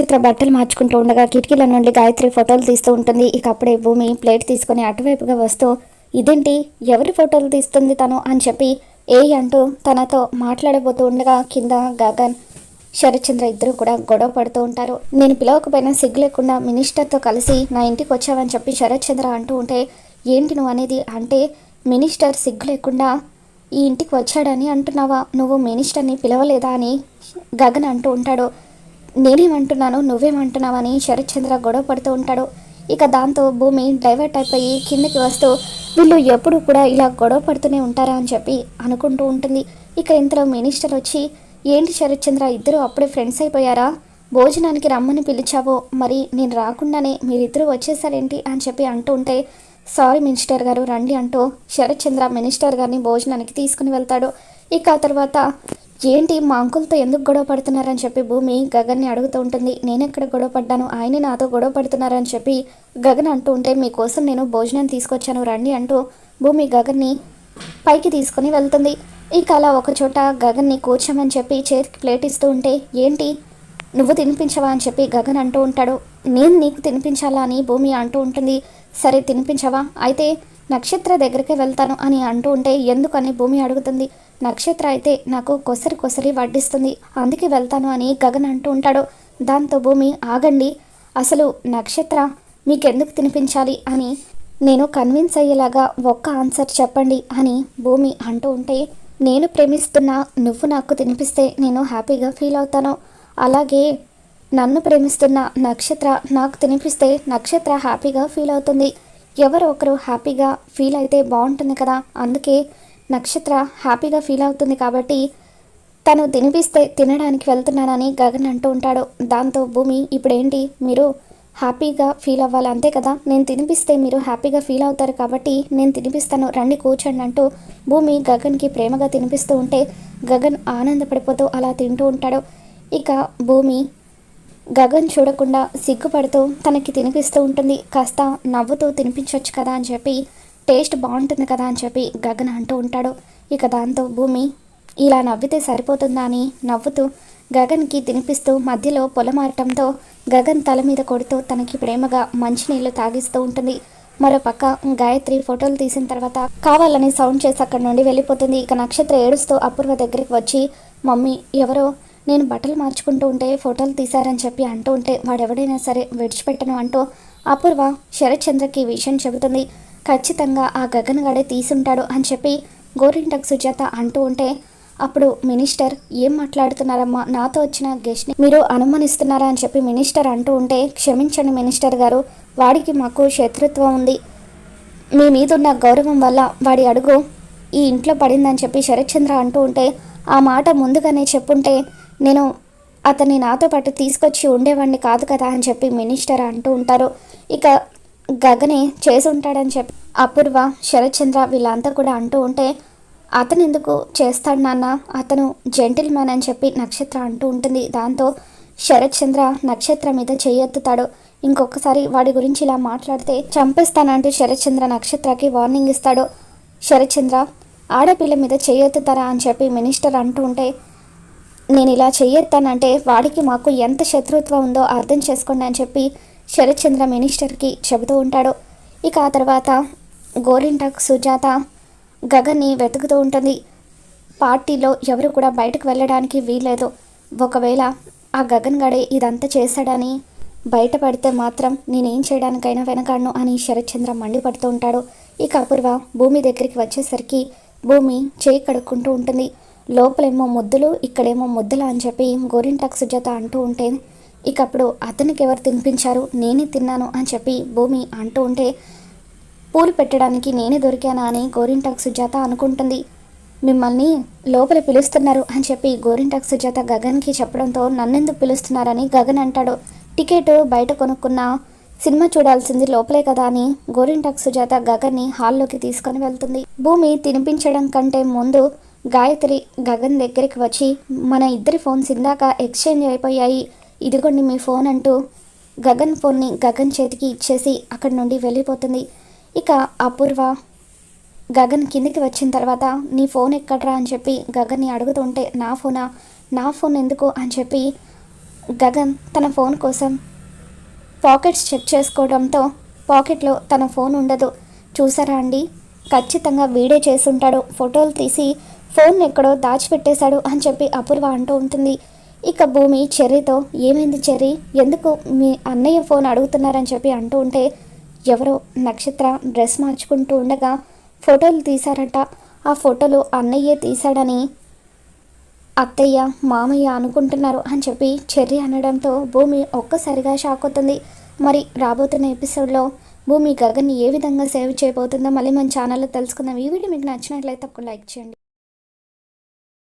నక్షత్ర బట్టలు మార్చుకుంటూ ఉండగా కిటికీల నుండి గాయత్రి ఫోటోలు తీస్తూ ఉంటుంది. ఇక అప్పుడే భూమి ప్లేట్ తీసుకొని అటువైపుగా వస్తూ ఇదేంటి? ఎవరి ఫోటోలు తీస్తుంది తను? అని చెప్పి ఏ అంటూ తనతో మాట్లాడబోతూ ఉండగా కింద గగన్ శరత్చంద్ర ఇద్దరు కూడా గొడవ పడుతూ ఉంటారు. నేను పిలవకపోయినా సిగ్గు లేకుండా మినిస్టర్తో కలిసి నా ఇంటికి వచ్చావని చెప్పి శరత్చంద్ర అంటూ ఉంటే ఏంటి నువ్వు అనేది? అంటే మినిస్టర్ సిగ్గు లేకుండా ఈ ఇంటికి వచ్చాడని అంటున్నావా? నువ్వు మినిస్టర్ని పిలవలేదా? అని గగన్ అంటూ ఉంటాడు. నేనేమంటున్నాను నువ్వేమంటున్నావని శరత్చంద్ర గొడవ పడుతూ ఉంటాడు. ఇక దాంతో భూమి డైవర్ట్ అయిపోయి కిందకి వస్తూ వీళ్ళు ఎప్పుడు కూడా ఇలా గొడవ పడుతూనే ఉంటారా? అని చెప్పి అనుకుంటూ ఉంటుంది. ఇక ఇంతలో మినిస్టర్ వచ్చి ఏంటి శరత్ చంద్ర ఇద్దరు అప్పుడే ఫ్రెండ్స్ అయిపోయారా? భోజనానికి రమ్మని పిలిచావో. మరి నేను రాకుండానే మీరిద్దరూ వచ్చేసారేంటి? అని చెప్పి అంటూ ఉంటే సారీ మినిస్టర్ గారు రండి అంటూ శరత్ చంద్ర మినిస్టర్ గారిని భోజనానికి తీసుకుని వెళ్తాడు. ఇక ఆ తర్వాత ఏంటి మా అంకుల్తో ఎందుకు గొడవ పడుతున్నారని చెప్పి భూమి గగన్ని అడుగుతూ ఉంటుంది. నేను ఎక్కడ గొడవ పడ్డాను? ఆయనే నాతో గొడవ పడుతున్నారని చెప్పి గగన్ అంటూ ఉంటే మీకోసం నేను భోజనం తీసుకొచ్చాను రండి అంటూ భూమి గగన్ని పైకి తీసుకొని వెళ్తుంది. ఇక అలా ఒకచోట గగన్ని కూర్చోమని చెప్పి చేతికి ప్లేట్ ఇస్తూ ఉంటే ఏంటి? నువ్వు తినిపించవా? అని చెప్పి గగన్ అంటూ ఉంటాడు. నేను నీకు తినిపించాలా? అని భూమి అంటూ ఉంటుంది. సరే తినిపించవా? అయితే నక్షత్ర దగ్గరికి వెళ్తాను అని అంటూ ఉంటే ఎందుకని భూమి అడుగుతుంది. నక్షత్ర అయితే నాకు కొసరి కొసరి వడ్డిస్తుంది. అందుకే వెళ్తాను అని గగన్ అంటూ ఉంటాడు. దాంతో భూమి ఆగండి. అసలు నక్షత్ర మీకెందుకు తినిపించాలి అని నేను కన్విన్స్ అయ్యేలాగా ఒక్క ఆన్సర్ చెప్పండి అని భూమి అంటూ ఉంటే నేను ప్రేమిస్తున్నా నువ్వు నాకు తినిపిస్తే నేను హ్యాపీగా ఫీల్ అవుతాను. అలాగే నన్ను ప్రేమిస్తున్న నక్షత్ర నాకు తినిపిస్తే నక్షత్ర హ్యాపీగా ఫీల్ అవుతుంది. ఎవరో ఒకరు హ్యాపీగా ఫీల్ అయితే బాగుంటుంది కదా. అందుకే నక్షత్ర హ్యాపీగా ఫీల్ అవుతుంది కాబట్టి తను తినిపిస్తే తినడానికి వెళ్తున్నానని గగన్ అంటూ ఉంటాడు. దాంతో భూమి ఇప్పుడేంటి? మీరు హ్యాపీగా ఫీల్ అవ్వాలి అంతే కదా? నేను తినిపిస్తే మీరు హ్యాపీగా ఫీల్ అవుతారు కాబట్టి నేను తినిపిస్తాను. రండి కూర్చోండి అంటూ భూమి గగన్కి ప్రేమగా తినిపిస్తూ ఉంటే గగన్ ఆనందపడిపోతూ అలా తింటూ ఉంటాడు. ఇక భూమి గగన్ చూడకుండా సిగ్గుపడుతూ తనకి తినిపిస్తూ ఉంటుంది. కాస్త నవ్వుతూ తినిపించవచ్చు కదా అని చెప్పి టేస్ట్ బాగుంటుంది కదా అని చెప్పి గగన్ అంటూ ఉంటాడు. ఇక దాంతో భూమి ఇలా నవ్వితే సరిపోతుందా అని నవ్వుతూ గగన్కి తినిపిస్తూ మధ్యలో పొలమారటంతో గగన్ తల మీద కొడుతూ తనకి ప్రేమగా మంచినీళ్ళు తాగిస్తూ ఉంటుంది. మరోపక్క గాయత్రి ఫోటోలు తీసిన తర్వాత కావాలని సౌండ్ చేసి అక్కడి నుండి వెళ్ళిపోతుంది. ఇక నక్షత్ర ఏడుస్తూ అపూర్వ దగ్గరికి వచ్చి మమ్మీ ఎవరో? నేను బట్టలు మార్చుకుంటూ ఉంటే ఫోటోలు తీశారని చెప్పి అంటూ ఉంటే వాడెవడైనా సరే విడిచిపెట్టను అంటూ అపూర్వ శరత్చంద్రకి ఈ విషయం చెబుతుంది. ఖచ్చితంగా ఆ గగన్ గడే తీసుంటాడు అని చెప్పి గోరింటక్ సుజాత అంటూ ఉంటే అప్పుడు మినిస్టర్ ఏం మాట్లాడుతున్నారమ్మా? నాతో వచ్చిన గెస్ట్ని మీరు అనుమానిస్తున్నారా అని చెప్పి మినిస్టర్ అంటూ ఉంటే క్షమించండి మినిస్టర్ గారు వాడికి మాకు శత్రుత్వం ఉంది. మీ మీద ఉన్న గౌరవం వల్ల వాడి అడుగు ఈ ఇంట్లో పడిందని చెప్పి శరత్చంద్ర అంటూ ఉంటే ఆ మాట ముందుగానే చెప్పుంటే నేను అతన్ని నాతో పాటు తీసుకొచ్చి ఉండేవాడిని కాదు కదా అని చెప్పి మినిస్టర్ అంటూ ఉంటారు. ఇక గగనే చేసి ఉంటాడని చెప్పి అపూర్వ శరత్చంద్ర వీళ్ళంతా కూడా అంటూ ఉంటే అతను ఎందుకు చేస్తాడు నాన్న? అతను జెంటిల్ మ్యాన్ అని చెప్పి నక్షత్ర అంటూ ఉంటుంది. దాంతో శరత్చంద్ర నక్షత్ర మీద చేయెత్తుతాడు ఇంకొకసారి వాడి గురించి ఇలా మాట్లాడితే చంపేస్తానంటూ శరత్చంద్ర నక్షత్రకి వార్నింగ్ ఇస్తాడు. శరత్చంద్ర ఆడపిల్ల మీద చేయెత్తుతారా అని చెప్పి మినిస్టర్ అంటూ ఉంటే నేను ఇలా చేయెత్తానంటే వాడికి మాకు ఎంత శత్రుత్వం ఉందో అర్థం చేసుకోండి అని చెప్పి శరత్చంద్ర మినిస్టర్కి చెబుతూ ఉంటాడు. ఇక ఆ తర్వాత గోరింటాక్ సుజాత గగన్ని వెతుకుతూ ఉంటుంది. పార్టీలో ఎవరు కూడా బయటకు వెళ్ళడానికి వీల్లేదు. ఒకవేళ ఆ గగన్ గడే ఇదంతా చేశాడని బయటపడితే మాత్రం నేనేం చేయడానికైనా వెనకాడను అని శరత్చంద్ర మండిపడుతూ ఉంటాడు. ఇక అపూర్వ భూమి దగ్గరికి వచ్చేసరికి భూమి చేయి కడుక్కుంటూ ఉంటుంది. లోపలేమో ముద్దులు ఇక్కడేమో ముద్దులు అని చెప్పి గోరింటాక్ సుజాత అంటూ ఉంటే ఇక అప్పుడు అతనికి ఎవరు తినిపించారు? నేనే తిన్నాను అని చెప్పి భూమి అంటూ ఉంటే పూలు పెట్టడానికి నేనే దొరికానా అని గోరింటాక్ సుజాత అనుకుంటుంది. మిమ్మల్ని లోపల పిలుస్తున్నారు అని చెప్పి గోరింటాక్ సుజాత గగన్కి చెప్పడంతో నన్నెందుకు పిలుస్తున్నారని గగన్ అంటాడు. టికెట్ బయట కొనుక్కున్న సినిమా చూడాల్సింది లోపలే కదా అని గోరింటాక్ సుజాత గగన్ని హాల్లోకి తీసుకొని వెళ్తుంది. భూమి తినిపించడం కంటే ముందు గాయత్రి గగన్ దగ్గరికి వచ్చి మన ఇద్దరి ఫోన్స్ ఇందాక ఎక్స్చేంజ్ అయిపోయాయి. ఇదిగోండి మీ ఫోన్ అంటూ గగన్ ఫోన్ని గగన్ చేతికి ఇచ్చేసి అక్కడి నుండి వెళ్ళిపోతుంది. ఇక అపూర్వ గగన్ కిందికి వచ్చిన తర్వాత నీ ఫోన్ ఎక్కడ్రా? అని చెప్పి గగన్ని అడుగుతుంటే నా ఫోనా? నా ఫోన్ ఎందుకు? అని చెప్పి గగన్ తన ఫోన్ కోసం పాకెట్స్ చెక్ చేసుకోవడంతో పాకెట్లో తన ఫోన్ ఉండదు. చూసారా అండి? ఖచ్చితంగా వీడే చేసుంటాడు ఫోటోలు తీసి ఫోన్ ఎక్కడో దాచిపెట్టేశాడు అని చెప్పి అపూర్వ అంటూ ఉంటుంది. ఇక భూమి చెర్రీతో ఏమైంది చెర్రీ? ఎందుకు మీ అన్నయ్య ఫోన్ అడుగుతున్నారని చెప్పి అంటూ ఉంటే ఎవరో నక్షత్ర డ్రెస్ మార్చుకుంటూ ఉండగా ఫోటోలు తీశారట. ఆ ఫోటోలు అన్నయ్యే తీశాడని అత్తయ్య మామయ్య అనుకుంటున్నారు అని చెప్పి చెర్రి అనడంతో భూమి ఒక్కసారిగా షాక్ అవుతుంది. మరి రాబోతున్న ఎపిసోడ్లో భూమి గగన్ని ఏ విధంగా సేవ్ చేయబోతుందో మళ్ళీ మన ఛానల్లో తెలుసుకుందాం. ఈ వీడియో మీకు నచ్చినట్లయితే ఒక లైక్ చేయండి.